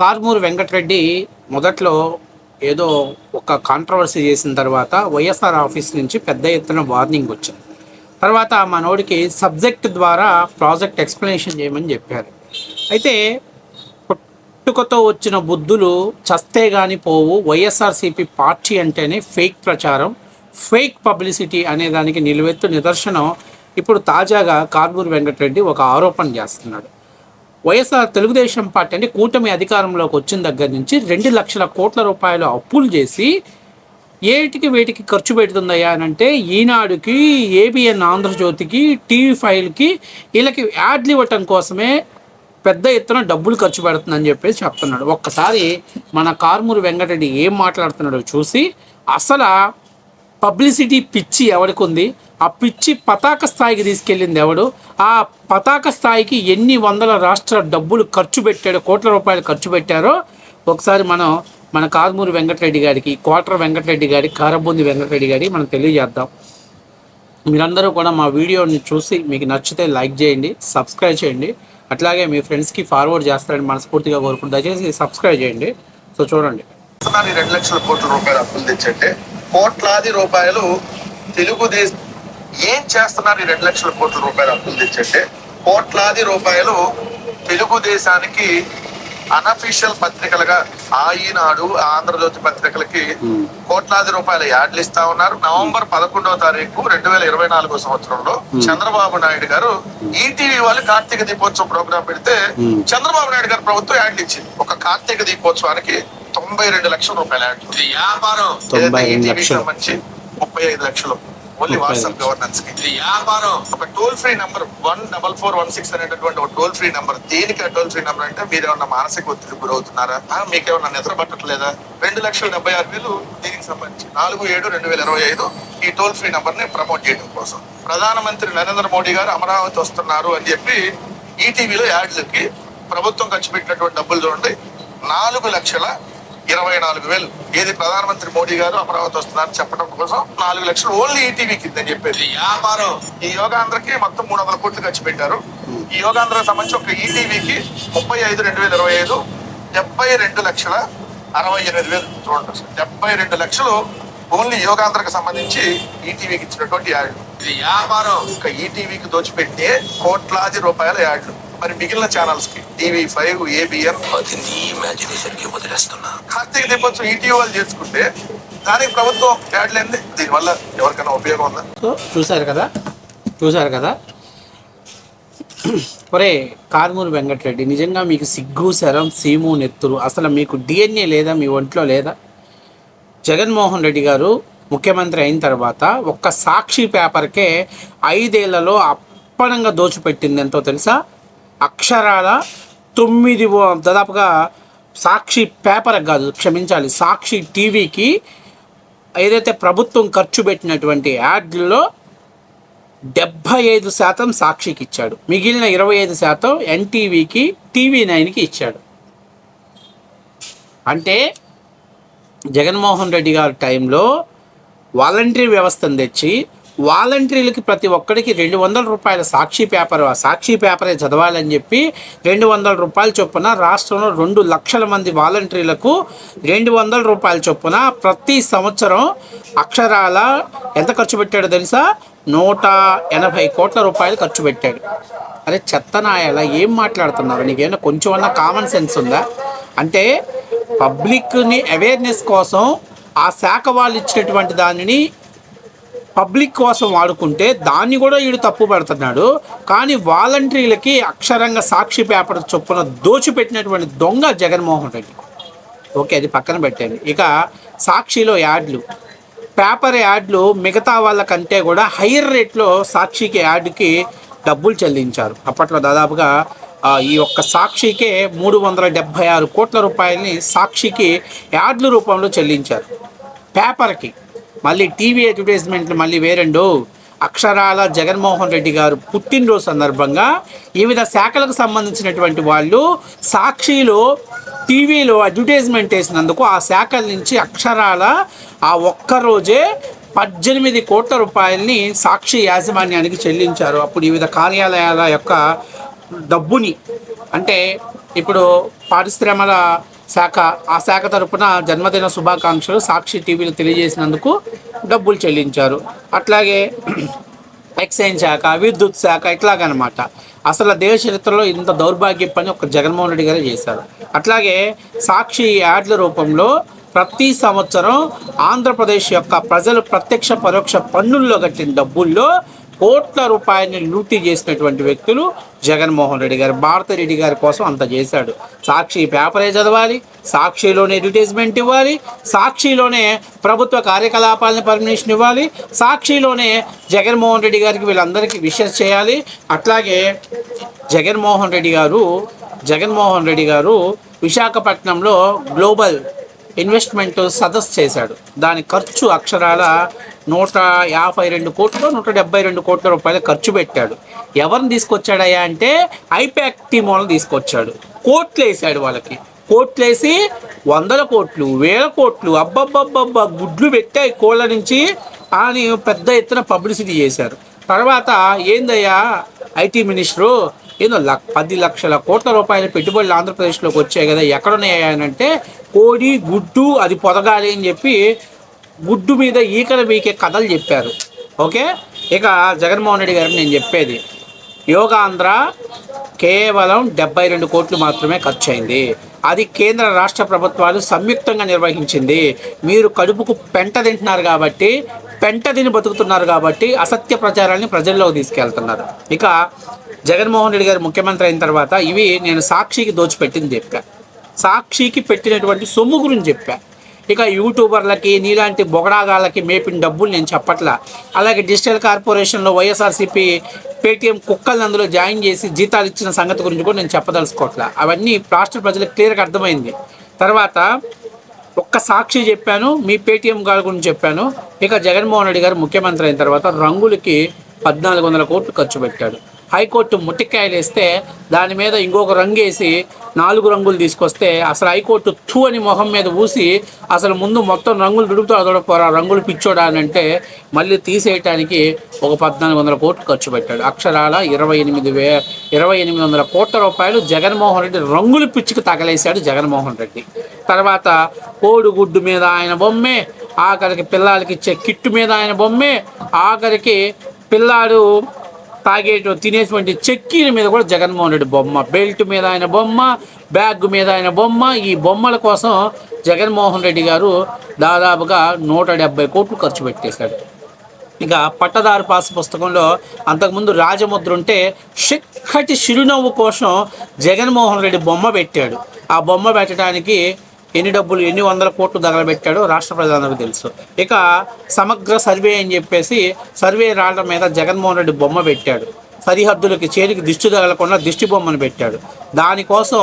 కార్మూరు వెంకటరెడ్డి మొదట్లో ఏదో ఒక కాంట్రవర్సీ చేసిన తర్వాత వైఎస్ఆర్ ఆఫీస్ నుంచి పెద్ద ఎత్తున వార్నింగ్ వచ్చింది. తర్వాత మనోడికి సబ్జెక్ట్ ద్వారా ప్రాజెక్ట్ ఎక్స్ప్లెనేషన్ చేయమని చెప్పారు. అయితే పుట్టుకతో వచ్చిన బుద్ధులు చస్తే గాని పోవు వైఎస్ఆర్సీపీ పార్టీ అంటేనే ఫేక్ ప్రచారం ఫేక్ పబ్లిసిటీ అనే దానికి నిలువెత్తు నిదర్శనం ఇప్పుడు తాజాగా కార్మూరు వెంకటరెడ్డి ఒక ఆరోపణ చేస్తున్నాడు. వైఎస్ఆర్ తెలుగుదేశం పార్టీ అంటే కూటమి అధికారంలోకి వచ్చిన దగ్గర నుంచి రెండు లక్షల కోట్ల రూపాయలు అప్పులు చేసి ఏటికి వేటికి ఖర్చు పెడుతుందయ్యా అని అంటే ఈనాడుకి ఏబిఎన్ ఆంధ్రజ్యోతికి టీవీ ఫైల్కి వీళ్ళకి యాడ్లు ఇవ్వటం కోసమే పెద్ద ఎత్తున డబ్బులు ఖర్చు పెడుతుందని చెప్పేసి చెప్తున్నాడు. ఒక్కసారి మన కార్మూరు వెంకటరెడ్డి ఏం మాట్లాడుతున్నాడో చూసి అసలు పబ్లిసిటీ పిచ్చి ఎవరికి ఉంది? ఆ పిచ్చి పతాక స్థాయికి తీసుకెళ్ళింది ఎవడు? ఆ పతాక స్థాయికి ఎన్ని వందల రాష్ట్ర డబ్బులు ఖర్చు పెట్టాడో కోట్ల రూపాయలు ఖర్చు పెట్టారో ఒకసారి మనం మన కారుమూరి వెంకటరెడ్డి గారికి కోటర వెంకటరెడ్డి గారికి కారబూంది వెంకటరెడ్డి గారికి మనం తెలియజేద్దాం. మీరందరూ కూడా మా వీడియోని చూసి మీకు నచ్చితే లైక్ చేయండి సబ్స్క్రైబ్ చేయండి. అట్లాగే మీ ఫ్రెండ్స్కి ఫార్వర్డ్ చేస్తారని మనస్ఫూర్తిగా కోరుకుంటూ దయచేసి సబ్స్క్రైబ్ చేయండి. సో చూడండి. రెండు లక్షల కోట్ల రూపాయలు అప్పులు తెచ్చంటే కోట్లాది రూపాయలు తెలుగుదేశం ఏం చేస్తున్నారు ఈ రెండు లక్షల కోట్ల రూపాయలు అప్పులు తెచ్చంటే కోట్లాది రూపాయలు తెలుగుదేశానికి అనఫీషియల్ పత్రికలుగా ఆ ఈనాడు ఆంధ్రజ్యోతి పత్రికలకి కోట్లాది రూపాయల యాడ్లు ఇస్తా ఉన్నారు. నవంబర్ పదకొండవ తారీఖు రెండు వేల ఇరవై నాలుగో సంవత్సరంలో చంద్రబాబు నాయుడు గారు ఈటీవీ వాళ్ళు కార్తీక దీపోత్సవం ప్రోగ్రాం పెడితే చంద్రబాబు నాయుడు గారు ప్రభుత్వం యాడ్లు ఇచ్చింది. ఒక కార్తీక దీపోత్సవానికి తొంభై రెండు లక్షల రూపాయల యాడ్లు. ఇది వ్యాపారం. సంబంధించి ముప్పై ఐదు లక్షలు. Only WhatsApp. గవర్నెన్స్కి. వ్యాపారం. ఒక toll free number one double four one six అనేటటువంటి ఒక టోల్ ఫ్రీ నంబర్ దేనికి ఆ టోల్ ఫ్రీ నంబర్ అంటే మీరు ఏమన్నా మానసిక ఒత్తిడి గురవుతున్నారా? మీకేమన్నా నిద్ర పట్టట్లేదా? రెండు లక్షల డెబ్బై ఆరు వేలు దీనికి సంబంధించి. నాలుగు ఏడు రెండు వేల ఇరవై ఐదు ఈ టోల్ ఫ్రీ నంబర్ని ప్రమోట్ చేయడం కోసం. ప్రధానమంత్రి నరేంద్ర మోడీ గారు అమరావతి వస్తున్నారు అని చెప్పి ఈటీవీలో యాడ్లకి ప్రభుత్వం ఖర్చు పెట్టినటువంటి డబ్బులు చూడండి. నాలుగు లక్షల ఇరవై నాలుగు వేలు. ఏది ప్రధానమంత్రి మోడీ గారు అమరావతి వస్తున్నారు చెప్పడం కోసం నాలుగు లక్షలు ఓన్లీ ఈటీవీ కింద చెప్పేది. వ్యాపారం. ఈ యోగాంధ్రకి మొత్తం మూడు వందల కోట్లు ఖర్చు పెట్టారు. ఈ యోగాంధ్రకు సంబంధించి ఒక ఈటీవీకి ముప్పై ఐదు రెండు వేల ఇరవై ఐదు డెబ్బై రెండు లక్షల అరవై ఎనిమిది వేలు. చూడండి సార్. డెబ్బై రెండు లక్షలు ఓన్లీ యోగాంధ్రకు సంబంధించి ఈటీవీకి ఇచ్చినటువంటి యాడ్లు. ఇది వ్యాపారం. ఒక ఈటీవీకి దోచిపెట్టే కోట్లాది రూపాయల యాడ్లు. మరి మిగిలిన ఛానల్స్కి టీవీ ఫైవ్ ఏబిఎన్? అది నీ ఇమాజినేషన్కి వదిలేస్తున్నా. కార్తీక దీపోత్సవం ఈటీవీ వాళ్ళు చేసుకుంటే దానికి ప్రభుత్వం యాడ్లు ఏంది? దీనివల్ల ఎవరికైనా ఉపయోగం ఉందా? సో చూశారు కదా? చూశారు కదా? ఒరే కార్మూరి వెంకటరెడ్డి నిజంగా మీకు సిగ్గు శరం సీము నెత్తురు అసలు మీకు డిఎన్ఏ లేదా? మీ ఒంట్లో లేదా? జగన్మోహన్ రెడ్డి గారు ముఖ్యమంత్రి అయిన తర్వాత ఒక్క సాక్షి పేపర్కే ఐదేళ్ళలో అప్పనంగా దోచిపెట్టింది ఎంతో తెలుసా? అక్షరాల తొమ్మిది దాదాపుగా సాక్షి పేపర్ కాదు క్షమించాలి సాక్షి టీవీకి ఏదైతే ప్రభుత్వం ఖర్చు పెట్టినటువంటి యాడ్లలో డెబ్భై ఐదు శాతం సాక్షికి ఇచ్చాడు. మిగిలిన ఇరవై ఐదు శాతం ఎన్టీవీకి టీవీ నైన్కి ఇచ్చాడు. అంటే జగన్మోహన్ రెడ్డి గారి టైంలో వాలంటరీ వ్యవస్థను తెచ్చి వాలంటీర్లకి ప్రతి ఒక్కరికి రెండు వందల రూపాయల సాక్షి పేపర్ ఆ సాక్షి పేపరే చదవాలని చెప్పి రెండు వందల రూపాయల చొప్పున రాష్ట్రంలో రెండు లక్షల మంది వాలంటీర్లకు రెండు వందల రూపాయల చొప్పున ప్రతి సంవత్సరం అక్షరాల ఎంత ఖర్చు పెట్టాడో తెలుసా? నూట ఎనభై కోట్ల రూపాయలు ఖర్చు పెట్టాడు. అరే చెత్తనాయాల ఏం మాట్లాడుతున్నారు? నీకేమైనా కొంచెం అన్నా కామన్ సెన్స్ ఉందా? అంటే పబ్లిక్ని అవేర్నెస్ కోసం ఆ శాఖ వాళ్ళు ఇచ్చినటువంటి దానిని పబ్లిక్ కోసం వాడుకుంటే దాన్ని కూడా వీడు తప్పు పెడుతున్నాడు. కానీ వాలంటీర్లకి అక్షరంగా సాక్షి పేపర్ చొప్పున దోచిపెట్టినటువంటి దొంగ జగన్మోహన్ రెడ్డి. ఓకే అది పక్కన పెట్టండి. ఇక సాక్షిలో యాడ్లు. పేపర్ యాడ్లు మిగతా వాళ్ళకంటే కూడా హైయర్ రేట్లో సాక్షికి యాడ్కి డబ్బులు చెల్లించారు. అప్పట్లో దాదాపుగా ఈ ఒక్క సాక్షికే మూడు వందల డెబ్భై ఆరు కోట్ల రూపాయలని సాక్షికి యాడ్ల రూపంలో చెల్లించారు. పేపర్కి. మళ్ళీ టీవీ అడ్వర్టైజ్మెంట్లు మళ్ళీ వేరండు. అక్షరాల జగన్మోహన్ రెడ్డి గారు పుట్టినరోజు సందర్భంగా వివిధ శాఖలకు సంబంధించినటువంటి వాళ్ళు సాక్షిలో టీవీలో అడ్వర్టైజ్మెంట్ వేసినందుకు ఆ శాఖల నుంచి అక్షరాల ఆ ఒక్క రోజే పద్దెనిమిది కోట్ల రూపాయలని సాక్షి యాజమాన్యానికి చెల్లించారు. అప్పుడు వివిధ కార్యాలయాల యొక్క డబ్బుని. అంటే ఇప్పుడు పారిశ్రమల శాఖ ఆ శాఖ తరపున జన్మదిన శుభాకాంక్షలు సాక్షి టీవీలు తెలియజేసినందుకు డబ్బులు చెల్లించారు. అట్లాగే ఎక్సైజ్ శాఖ విద్యుత్ శాఖ ఇట్లాగనమాట. అసలు దేశ చరిత్రలో ఇంత దౌర్భాగ్య పని ఒక జగన్మోహన్ రెడ్డి గారే చేశారు. అట్లాగే సాక్షి యాడ్ల రూపంలో ప్రతి సంవత్సరం ఆంధ్రప్రదేశ్ యొక్క ప్రజలు ప్రత్యక్ష పరోక్ష పన్నుల్లో కట్టిన డబ్బుల్లో కోట్ల రూపాయలని లూటీ చేసినటువంటి వ్యక్తులు జగన్మోహన్ రెడ్డి గారు భారతిరెడ్డి గారి కోసం అంత చేశాడు. సాక్షి పేపరే చదవాలి సాక్షిలోనే అడ్వర్టైజ్మెంట్ ఇవ్వాలి సాక్షిలోనే ప్రభుత్వ కార్యకలాపాలను పర్మిషన్ ఇవ్వాలి సాక్షిలోనే జగన్మోహన్ రెడ్డి గారికి వీళ్ళందరికీ విషెస్ చేయాలి. అట్లాగే జగన్మోహన్ రెడ్డి గారు జగన్మోహన్ రెడ్డి గారు విశాఖపట్నంలో గ్లోబల్ ఇన్వెస్ట్మెంట్ సదస్సు చేశాడు. దాని ఖర్చు అక్షరాల నూట యాభై రెండు కోట్లు నూట డెబ్బై రెండు కోట్ల రూపాయలు ఖర్చు పెట్టాడు. ఎవరిని తీసుకొచ్చాడయ్యా అంటే ఐపాక్ టీం వాళ్ళని తీసుకొచ్చాడు. కోట్లు వేసాడు వాళ్ళకి. కోట్లు వేసి వందల కోట్లు వేల కోట్లు అబ్బబ్బబ్బబ్బ గుడ్లు పెట్టాయి కోళ్ళ నుంచి అని పెద్ద ఎత్తున పబ్లిసిటీ చేశారు. తర్వాత ఏందయ్యా ఐటీ మినిస్టరు? ఏదో లక్ పది లక్షల కోట్ల రూపాయల పెట్టుబడులు ఆంధ్రప్రదేశ్లోకి వచ్చాయి కదా ఎక్కడున్నాయంటే కోడి గుడ్డు అది పొదగాలి అని చెప్పి గుడ్డు మీద ఈకలు వీకే కథలు చెప్పారు. ఓకే? ఇక జగన్మోహన్ రెడ్డి గారికి నేను చెప్పేది యోగాంధ్ర కేవలం డెబ్బై రెండు కోట్లు మాత్రమే ఖర్చు అయింది అది కేంద్ర రాష్ట్ర ప్రభుత్వాలు సంయుక్తంగా నిర్వహించింది. మీరు కడుపుకు పెంట తింటున్నారు కాబట్టి పెంట తిని బతుకుతున్నారు కాబట్టి అసత్య ప్రచారాన్ని ప్రజల్లోకి తీసుకెళ్తున్నారు. ఇక జగన్మోహన్ రెడ్డి గారు ముఖ్యమంత్రి అయిన తర్వాత ఇవి నేను సాక్షికి దోచిపెట్టింది చెప్పా. సాక్షికి పెట్టినటువంటి సొమ్ము గురించి చెప్పా. ఇక యూట్యూబర్లకి నీలాంటి బొగడాగాళ్ళకి మేపిన డబ్బులు నేను చెప్పట్లా. అలాగే డిజిటల్ కార్పొరేషన్లో వైఎస్ఆర్సీపీ పేటీఎం కుక్కల్ని అందులో జాయిన్ చేసి జీతాలు ఇచ్చిన సంగతి గురించి కూడా నేను చెప్పదలుచుకోవట్లా అవన్నీ రాష్ట్ర ప్రజలకు క్లియర్గా అర్థమైంది. తర్వాత ఒక్క సాక్షి చెప్పాను మీ పేటీఎం గారి గురించి చెప్పాను. ఇక జగన్మోహన్ రెడ్డి గారు ముఖ్యమంత్రి అయిన తర్వాత రంగులకి పద్నాలుగు వందల కోట్లు ఖర్చు పెట్టాడు. హైకోర్టు ముట్టికాయలు వేస్తే దాని మీద ఇంకొక రంగు వేసి నాలుగు రంగులు తీసుకొస్తే అసలు హైకోర్టు థూ అని మొహం మీద ఊసి అసలు ముందు మొత్తం రంగులు దుడుపుతూ అదొడపోరా రంగులు పిచ్చోడా అని అంటే మళ్ళీ తీసేయటానికి ఒక పద్నాలుగు వందల కోట్లు ఖర్చు పెట్టాడు. అక్షరాల ఇరవై ఎనిమిది వే ఇరవై ఎనిమిది వందల కోట్ల రూపాయలు జగన్మోహన్ రెడ్డి రంగులు పిచ్చికి తగలేశాడు జగన్మోహన్ రెడ్డి. తర్వాత కోడిగుడ్డు మీద ఆయన బొమ్మే ఆఖరికి పిల్లలకి ఇచ్చే కిట్టు మీద ఆయన బొమ్మే ఆఖరికి పిల్లాడు తాగేటు తినేటువంటి చెక్కీల మీద కూడా జగన్మోహన్ రెడ్డి బొమ్మ. బెల్ట్ మీద ఆయన బొమ్మ బ్యాగ్ మీద ఆయన బొమ్మ. ఈ బొమ్మల కోసం జగన్మోహన్ రెడ్డి గారు దాదాపుగా నూట డెబ్బై కోట్లు ఖర్చు పెట్టేశాడు. ఇక పట్టదారు పాస్ పుస్తకంలో అంతకుముందు రాజముద్ర ఉంటే చిక్కటి చిరునవ్వు కోసం జగన్మోహన్ రెడ్డి బొమ్మ పెట్టాడు. ఆ బొమ్మ పెట్టడానికి ఎన్ని డబ్బులు ఎన్ని వందల కోట్లు తగలబెట్టాడో రాష్ట్ర ప్రజలందరికీ తెలుసు. ఇక సమగ్ర సర్వే అని చెప్పేసి సర్వే రాళ్ళ మీద జగన్మోహన్ రెడ్డి బొమ్మ పెట్టాడు. సరిహద్దులకి చేరికి దిష్టి తగలకుండా దిష్టి బొమ్మను పెట్టాడు. దానికోసం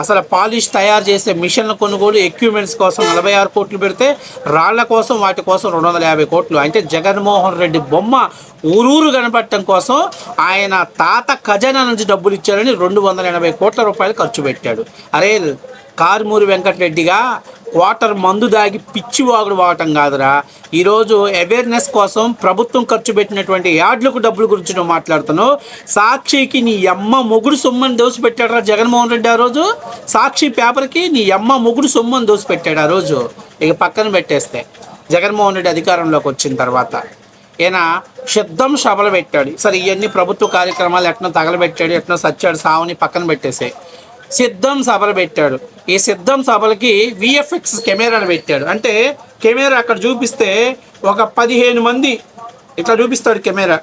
అసలు పాలిష్ తయారు చేసే మిషన్ల కొనుగోలు ఎక్విప్మెంట్స్ కోసం నలభై ఆరు కోట్లు పెడితే రాళ్ళ కోసం వాటి కోసం రెండు వందల యాభై కోట్లు. అంటే జగన్మోహన్ రెడ్డి బొమ్మ ఊరూరు కనపడటం కోసం ఆయన తాత ఖజానా నుంచి డబ్బులు ఇచ్చారని రెండు వందల ఎనభై కోట్ల రూపాయలు ఖర్చు పెట్టాడు. అరే కారుమూరి వెంకటరెడ్డిగా క్వార్టర్ మందు దాగి పిచ్చి వాగుడు వాడటం కాదురా. ఈరోజు అవేర్నెస్ కోసం ప్రభుత్వం ఖర్చు పెట్టినటువంటి యాడ్లకు డబ్బుల గురించి నువ్వు మాట్లాడుతున్నావు. సాక్షికి నీ అమ్మ మొగుడు సొమ్మని దోసి పెట్టాడురా జగన్మోహన్ రెడ్డి ఆ రోజు? సాక్షి పేపర్కి నీ అమ్మ మొగుడు సొమ్మని దోసి పెట్టాడు ఆ రోజు. ఇక పక్కన పెట్టేస్తే. జగన్మోహన్ రెడ్డి అధికారంలోకి వచ్చిన తర్వాత. ఈయన సిద్ధం సభలు పెట్టాడు. సరే ఇవన్నీ ప్రభుత్వ కార్యక్రమాలు ఎట్నో తగలబెట్టాడు ఎట్నో సచ్చాడు సావుని పక్కన పెట్టేసాయి సిద్ధం సభలు పెట్టాడు. ఈ సిద్ధం సభలకి విఎఫ్ఎక్స్ కెమెరాలు పెట్టాడు. అంటే కెమెరా అక్కడ చూపిస్తే ఒక పదిహేను మంది ఇట్లా చూపిస్తాడు కెమెరా.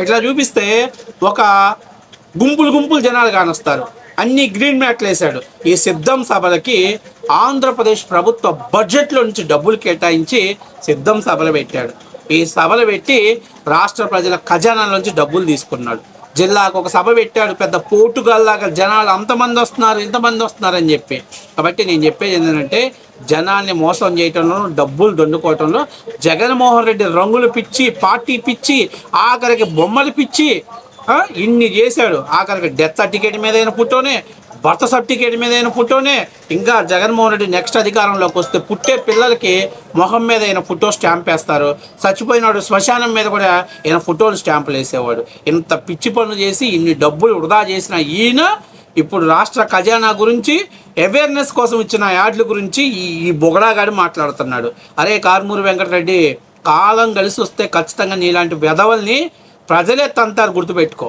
ఇట్లా చూపిస్తే ఒక గుంపులు గుంపులు జనాలు కానొస్తారు. అన్ని గ్రీన్ మ్యాట్లు వేశాడు. ఈ సిద్ధం సభలకి ఆంధ్రప్రదేశ్ ప్రభుత్వ బడ్జెట్లో నుంచి డబ్బులు కేటాయించి సిద్ధం సభలు పెట్టాడు. ఈ సభలు పెట్టి రాష్ట్ర ప్రజల ఖజానా నుంచి డబ్బులు తీసుకున్నాడు. జిల్లాకు ఒక సభ పెట్టాడు పెద్ద పోటుగల్లాగా జనాలు అంతమంది వస్తున్నారు ఇంతమంది వస్తున్నారు అని చెప్పి. కాబట్టి నేను చెప్పేది ఏంటంటే జనాల్ని మోసం చేయటంలో డబ్బులు దండుకోవటంలో జగన్మోహన్ రెడ్డి రంగులు పిచ్చి పార్టీ పిచ్చి ఆఖరికి బొమ్మలు పిచ్చి ఇన్ని చేశాడు. ఆఖరికి డెత్ సర్టిఫికేట్ మీద అయిన ఫోటోనే బర్త్ సర్టిఫికేట్ మీద అయిన ఫోటోనే. ఇంకా జగన్మోహన్ రెడ్డి నెక్స్ట్ అధికారంలోకి వస్తే పుట్టే పిల్లలకి మొహం మీద అయిన ఫోటో స్టాంప్ వేస్తారు. చచ్చిపోయినాడు శ్మశానం మీద కూడా ఈయన ఫోటోలు స్టాంపులు వేసేవాడు. ఇంత పిచ్చి పనులు చేసి ఇన్ని డబ్బులు వృధా చేసిన ఈయన ఇప్పుడు రాష్ట్ర ఖజానా గురించి అవేర్నెస్ కోసం ఇచ్చిన యాడ్ల గురించి ఈ ఈ బొగడాగాడి మాట్లాడుతున్నాడు. అరే కారుమూరి వెంకటరెడ్డి కాలం కలిసి వస్తే ఖచ్చితంగా నీలాంటి వెధవల్ని ప్రజలే తంతారు గుర్తుపెట్టుకో.